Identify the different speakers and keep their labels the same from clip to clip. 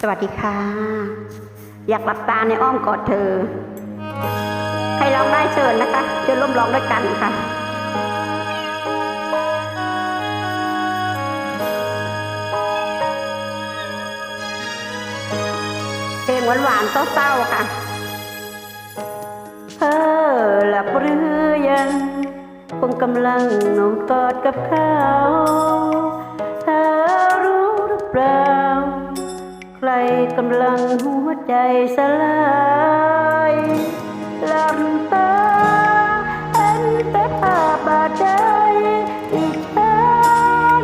Speaker 1: สวัสดีค่ะ อยากหลับตาในอ้อมกอดเธอ ใครร้องได้เชิญนะคะ เชิญร่วมร้องด้วยกันค่ะเพลงหวานๆเศร้าๆค่ะเธอหลับหรือยังคงกำลังนอนกอดกับเขา กำลังหัวใจสลายหลับตาเห็นแต่ภาพบาดใจอีกเธอ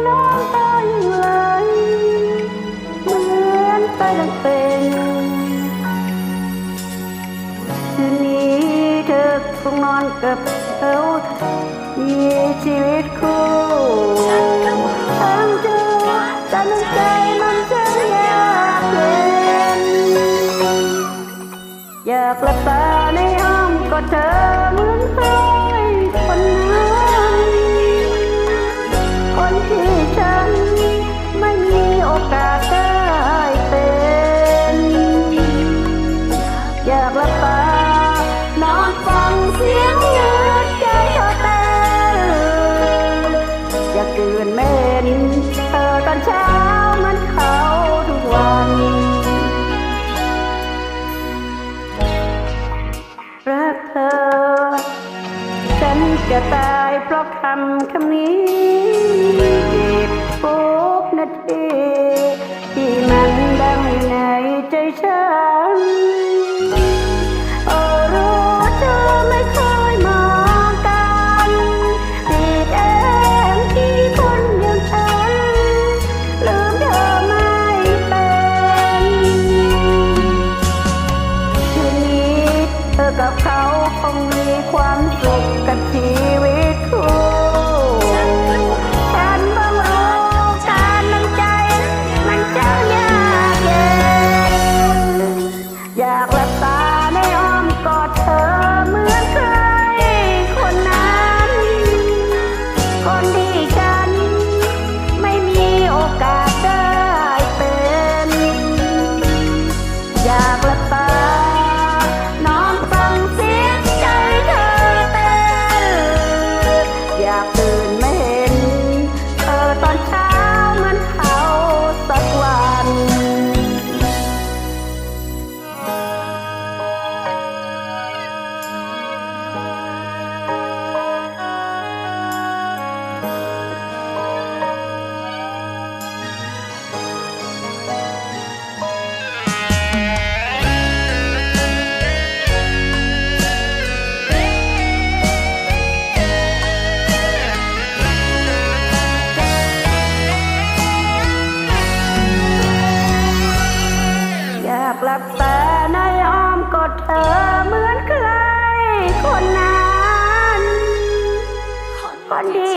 Speaker 1: น้ำตายิ่งไหลเหมือนไปดังเป็นคืนนี้เธอคงนอนกับเขามีชีวิตคู่ทั้งเธอแต่ในใจ กลับตาในอ้อมกอดเธอเหมือนใครคนนั้น อ ฉันจะตายเพราะคำคำนี้เก็บทุกนาทีที่มันดังอยู่ในใจฉัน อ ค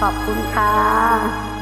Speaker 1: ขอบคุณค่ะ